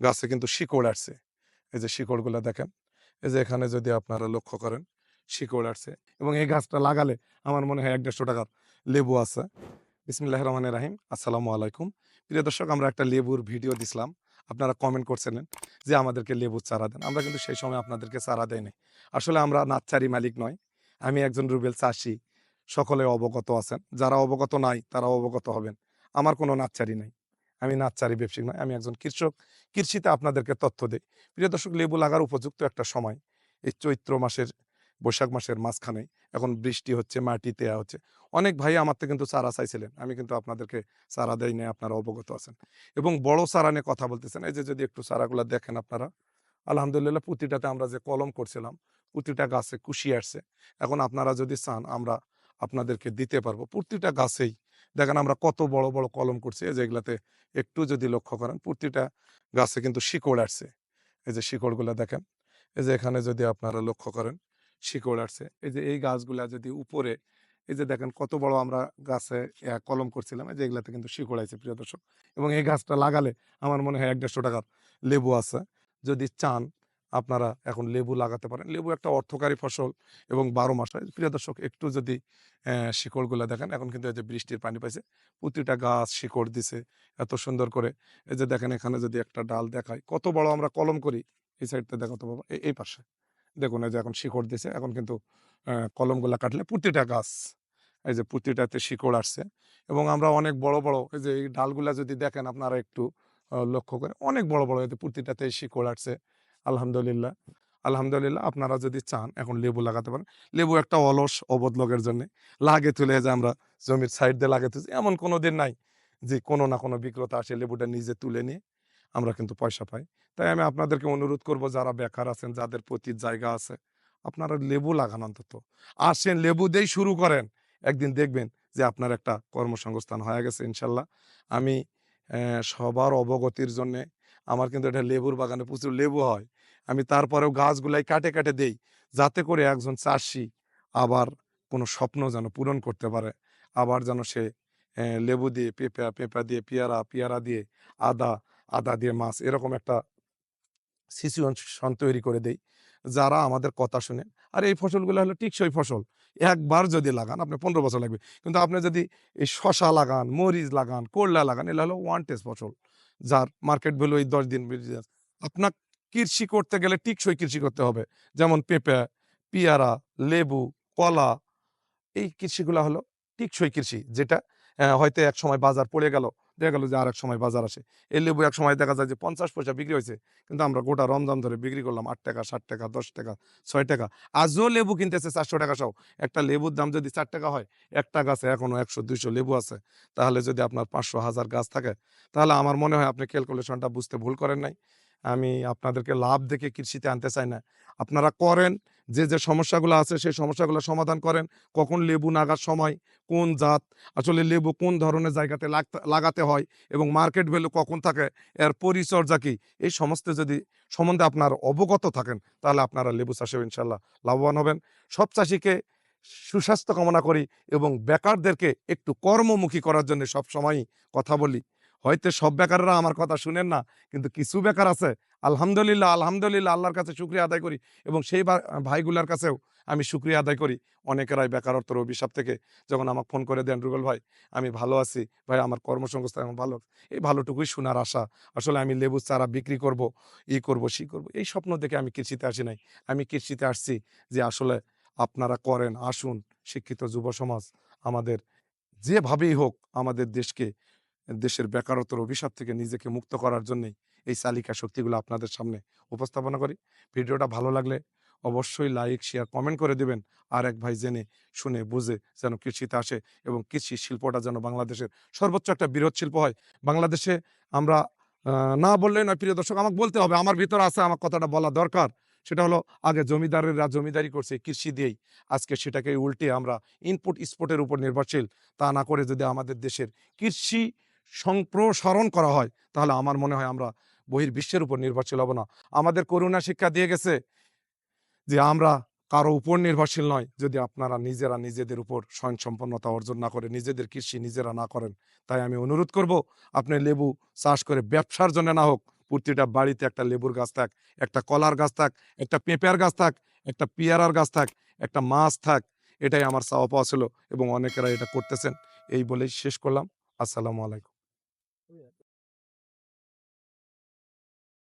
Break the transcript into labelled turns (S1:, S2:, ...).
S1: গাছে কিন্তু শিকড় আসছে। এই যে শিকড়গুলো দেখেন, এই যে এখানে যদি আপনারা লক্ষ্য করেন, শিকড় আসছে এবং এই গাছটা লাগালে আমার মনে হয় এক দেড়শো টাকার লেবু আছে। বিসমিল্লাহ রহমান রাহিম। আসসালামু আলাইকুম। প্রিয় দর্শক, আমরা একটা লেবুর ভিডিও দিছিলাম। আপনারা কমেন্ট করছিলেন যে আমাদেরকে লেবুর চারা দেন। আমরা কিন্তু সেই সময় আপনাদেরকে চারা দেয়নি আসলে আমরা নাচ্চারি মালিক নয়। আমি একজন রুবেল চাষি। সকলে অবগত আছেন। যারা অবগত নাই তারা অবগত হবেন। আমার কোনো নাচ্চারি নাই। আমি নাচ্চারি ব্যবসায়িক নয় আমি একজন কৃষক। কৃষিতে আপনাদেরকে তথ্য দিই। প্রিয় দর্শক, লেবু লাগার উপযুক্ত একটা সময়। এই চৈত্র মাসের, বৈশাখ মাসের মাঝখানে এখন বৃষ্টি হচ্ছে, মাটি তেয়া হচ্ছে। অনেক ভাই আমার তো কিন্তু চারা চাইছিলেন। আমি কিন্তু আপনাদেরকে চারা দেয় নাই, আপনারা অবগত আছেন। এবং বড় চারা নিয়ে কথা বলতেছেন। এই যে, যদি একটু চারাগুলো দেখেন আপনারা। আলহামদুলিল্লাহ প্রতিটাতে আমরা যে কলম করছিলাম প্রতিটা গাছে কুশি আসছে। এখন আপনারা যদি চান, আমরা আপনাদেরকে দিতে পারব। প্রতিটা গাছেই দেখেন আমরা কত বড় বড় কলম করছি, এই যে একটু যদি লক্ষ্য করেন, প্রতিটা গাছে কিন্তু শিকড় আসছে। এই যে শিকড়গুলো দেখেন, এই যে এখানে যদি আপনারা লক্ষ্য করেন, শিকড় আসছে। এই যে এই গাছগুলা যদি উপরে, এই যে দেখেন কত বড় আমরা গাছে কলম করছিলাম, এই যে এগুলাতে কিন্তু শিকড় আছে, প্রিয় দর্শক। এবং এই গাছটা লাগালে আমার মনে হয় এক দেড়শো টাকার লেবু আছে। যদি চান আপনারা এখন লেবু লাগাতে পারেন। লেবু একটা অর্থকারী ফসল এবং বারো মাস হয়। প্রিয় দর্শক, একটু যদি শিকড়গুলো দেখেন, এখন কিন্তু এই যে বৃষ্টির পানি পাইছে, প্রতিটা গাছ শিকড় দিছে, এত সুন্দর করে। এই যে দেখেন, এখানে যদি একটা ডাল দেখায় কত বড় আমরা কলম করি, এই সাইডটা দেখাতে পাবো এই- পাশে। দেখুন, এই যে এখন শিকড় দিছে, এখন কিন্তু কলমগুলা কাটলে প্রতিটা গাছ, এই যে প্রতিটাতে শিকড় আসছে এবং আমরা অনেক বড় বড়, এই যে এই ডালগুলা যদি দেখেন, আপনারা একটু লক্ষ্য করে, অনেক বড় বড় এতে প্রতিটাতে শিকড় আসছে। আলহামদুলিল্লাহ। আলহামদুলিল্লাহ, আপনারা যদি চান, এখন লেবু লাগাতে পারেন। লেবু একটা অলস অবধ লোকের জন্য। লাগে তুলে যে আমরা জমির সাইড দিয়ে লাগে তুলছি এমন কোনো দিন নাই যে কোনো না কোনো বিক্রেতা আসে লেবুটা নিজে তুলে নিয়ে আমরা কিন্তু পয়সা পাই। তাই আমি আপনাদেরকে অনুরোধ করব, যারা বেকার আছেন, যাদের প্রতি জায়গা আছে, আপনারা লেবু লাগান অন্তত। আসেন, লেবু দিয়েই শুরু করেন। একদিন দেখবেন যে আপনার একটা কর্মসংস্থান হয়ে গেছে, ইনশাল্লাহ। আমি সবার অবগতির জন্যে আমার কিন্তু এটা লেবুর বাগানে প্রচুর লেবু হয়। আমি তারপরেও গাছগুলাই কাটে কাটে দেই। যাতে করে একজন চাষি আবার কোনো স্বপ্ন যেন পূরণ করতে পারে। আবার যেন সে লেবু দিয়ে পেঁপা পেঁপা দিয়ে পেয়ারা পেয়ারা দিয়ে আদা আদা দিয়ে মাছ এরকম একটা সিচুয়েশন তৈরি করে দেই, যারা আমাদের কথা শুনে, আর, এই ফসলগুলো হলো টিকসই ফসল। একবার যদি লাগান আপনি পনেরো বছর লাগবে। কিন্তু আপনি যদি এই শশা লাগান, মরিচ লাগান, করলা লাগান, এগুলো হলো ওয়ান টেস্ট ফসল। যার মার্কেট ভ্যালু এই দশ দিন। আপনার কৃষি করতে গেলে টিকসই কৃষি করতে হবে। যেমন পেঁপে, পিয়ারা, লেবু, কলা, এই কৃষিগুলো হলো টিকসই কৃষি। যেটা হয়তো এক সময় বাজার পড়ে গেল, দেখা গেল যে আর এক সময় বাজার আসে। এই লেবু এক সময় দেখা যায় যে পঞ্চাশ পয়সা বিক্রি হয়েছে, কিন্তু আমরা গোটা রমজান ধরে বিক্রি করলাম আট টাকা, ষাট টাকা, দশ টাকা, ছয় টাকা। আজও লেবু কিনতেছে চারশো টাকা সহ। একটা লেবুর দাম যদি চার টাকা হয়, একটা গাছে এখনও একশো, দুইশো লেবু আছে। তাহলে যদি আপনার পাঁচশো, হাজার গাছ থাকে, তাহলে আমার মনে হয় আপনি ক্যালকুলেশনটা বুঝতে ভুল করেন নাই। আমি আপনাদেরকে লাভ দেখে কৃষিতে আনতে চাই না। আপনারা করেন, যে যে সমস্যাগুলো আছে সেই সমস্যাগুলো সমাধান করেন। কখন লেবু নাগার সময়, কোন জাত, আসলে লেবু কোন ধরনের জায়গাতে লাগতে- হয় এবং মার্কেট ভ্যালু কখন থাকে, এর পরিচর্যা কি, এই সমস্ত যদি সম্বন্ধে আপনার অবগত থাকেন, তাহলে আপনারা লেবু চাষে ইনশাল্লাহ লাভবান হবেন। সব চাষিকে সুস্বাস্থ্য কামনা করি এবং বেকারদেরকে একটু কর্মমুখী করার জন্য সব সময়ই কথা বলি। হয়তো সব বেকাররা আমার কথা শুনেন না, কিন্তু কিছু বেকার আছে। আলহামদুলিল্লাহ আলহামদুলিল্লাহ, আল্লাহর কাছে শুক্রিয়া আদায় করি এবং সেই ভাইগুলার কাছেও আমি শুক্রিয়া আদায় করি। অনেকেরাই বেকারত্বের অভিশাপ থেকে যখন আমাকে ফোন করে দেন, রুবেল ভাই, আমি ভালো আছি। ভাই, আমার কর্মসংস্থান এখন ভালো। এই ভালোটুকুই শোনার আশা। আসলে আমি লেবু চারা বিক্রি করব, ই করব, সি করব, এই স্বপ্ন দেখে আমি কৃষিতে আসি নাই। আমি কৃষিতে আসছি যে আসলে আপনারা করেন, আসুন, শিক্ষিত যুব সমাজ আমাদের যেভাবেই হোক আমাদের দেশকে দেশের বেকারত্বের অভিশাপ থেকে নিজেকে মুক্ত করার জন্যই এই চালিকা শক্তিগুলো আপনাদের সামনে উপস্থাপনা করি। ভিডিওটা ভালো লাগলে অবশ্যই লাইক শেয়ার কমেন্ট করে দিবেন। আর এক ভাই জেনে, শুনে, বুঝে যেন কৃষিতে আসে এবং কৃষি শিল্পটা যেন বাংলাদেশের সর্বোচ্চ একটা বৃহৎ শিল্প হয়। বাংলাদেশে আমরা না বললেই নয়, প্রিয় দর্শক, আমাকে বলতে হবে, আমার ভিতরে আছে, আমার কথাটা বলা দরকার। সেটা হলো, আগে জমিদারেরা জমিদারি করছে কৃষি দিয়েই। আজকে সেটাকে উল্টে আমরা ইনপুট স্পোর্টের উপর নির্ভরশীল। তা না করে যদি আমাদের দেশের কৃষি সম্প্রসারণ করা হয়, তাহলে আমার মনে হয় আমরা বহির্বিশ্বের উপর নির্ভরশীল হব না। আমাদের করুণা শিক্ষা দিয়ে গেছে যে আমরা কারও উপর নির্ভরশীল নয়। যদি আপনারা নিজেরা নিজেদের উপর স্বয়ংসম্পন্নতা অর্জন না করে, নিজেদের কৃষি নিজেরা না করেন, তাই আমি অনুরোধ করব, আপনি লেবু চাষ করে ব্যবসার জন্য না হোক, প্রতিটা বাড়িতে একটা লেবুর গাছ থাক, একটা কলার গাছ থাক, একটা পেঁপের গাছ থাক, একটা পেয়ারার গাছ থাক, একটা মাছ থাক, এটাই আমার চাওয়া পাওয়া ছিল এবং অনেকেরা এটা করতেছেন। এই বলেই শেষ করলাম। আসসালামু আলাইকুম।